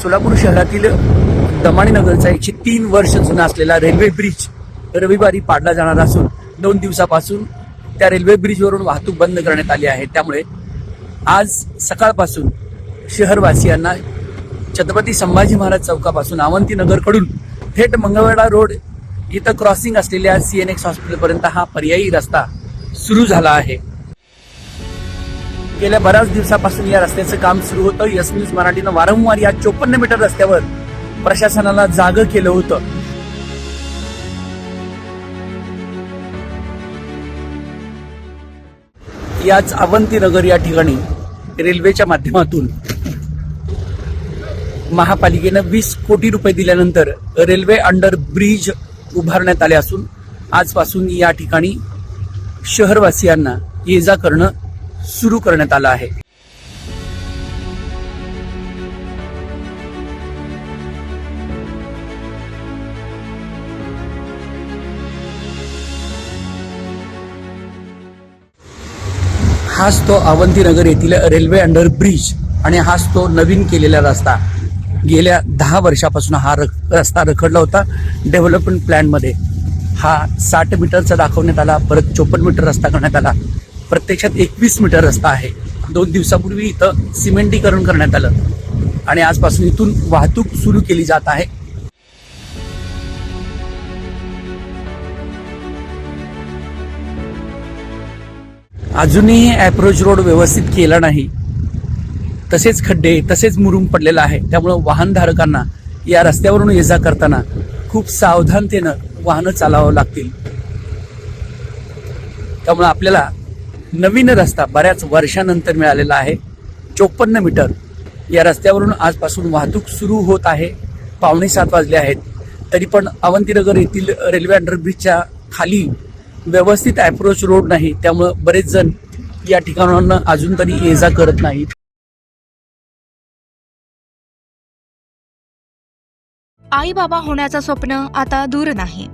सोलापूर शहरातील दमाणी नगरचा एकशे तीन वर्ष जुना असलेला रेल्वे ब्रिज रविवारी पाडला जाणार असून दोन दिवसापासून त्या रेल्वे ब्रिजवरून वाहतूक बंद करण्यात आली आहे. त्यामुळे आज सकाळपासून शहरवासियांना छत्रपती संभाजी महाराज चौकापासून अवंतीनगरकडून थेट मंगळवेढा रोड इथं क्रॉसिंग असलेल्या सी एन एक्स हॉस्पिटलपर्यंत हा पर्यायी रस्ता सुरू झाला आहे. गेल्या बऱ्याच दिवसापासून या रस्त्याचं काम सुरू होतं. यस न्यूज मराठीनं वारंवार या चोपन्न मीटर रस्त्यावर प्रशासनाला जागं केलं होतं. याच अवंतीनगर या ठिकाणी रेल्वेच्या माध्यमातून महापालिकेनं वीस कोटी रुपये दिल्यानंतर रेल्वे अंडर ब्रिज उभारण्यात आले असून आजपासून या ठिकाणी शहरवासियांना ये जा करणं सुरू करण्यात आलं आहे. हाच तो अवंतीनगर येथील रेल्वे अंडर ब्रिज आणि हाच तो नवीन केलेला रस्ता. गेल्या दहा वर्षापासून हा रक- रस्ता रखडला होता डेव्हलपमेंट प्लॅनमध्ये. हा साठ मीटरचा दाखवण्यात आला परत चोपन्न मीटर रस्ता करण्यात आला. प्रत्यक्षात एकवीस मीटर रस्ता आहे. दोन दिवसापूर्वी इथं सिमेंटीकरण करण्यात आलं. आणि आजपासून इथून वाहतूक सुरू केली जात आहे. अजूनही ॲप्रोच रोड व्यवस्थित केला नाही. तसेच खड्डे तसेच मुरुम पडलेला आहे. त्यामुळं वाहनधारकांना या रस्त्यावरून ये जा करताना खूप सावधानतेनं वाहनं चालवावं लागतील. त्यामुळं आपल्याला नवीन रस्ता बऱ्याच वर्षानंतर मिळालेला आहे. चोपन्न मीटर. या रस्त्यावरून आजपासून वाहतूक सुरू होत आहे. पावणे सात वाजले आहेत. तरी पण अवंतीनगर येथील रेल्वे अंडरब्रिजच्या खाली व्यवस्थित ॲप्रोच रोड नाही. त्यामुळं बरेच जण या ठिकाणांना अजून तरी ये जा करत नाहीत. आई बाबा होण्याचं स्वप्न आता दूर नाही.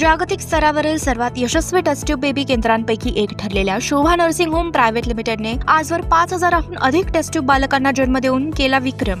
जागतिक स्तरावरील सर्वात यशस्वी टेस्ट्यूब बेबी केंद्रांपैकी एक ठरलेल्या शोभा नर्सिंग होम प्रायव्हेट लिमिटेडने आजवर पाच हजाराहून अधिक टेस्ट्यूब बालकांना जन्म देऊन केला विक्रम.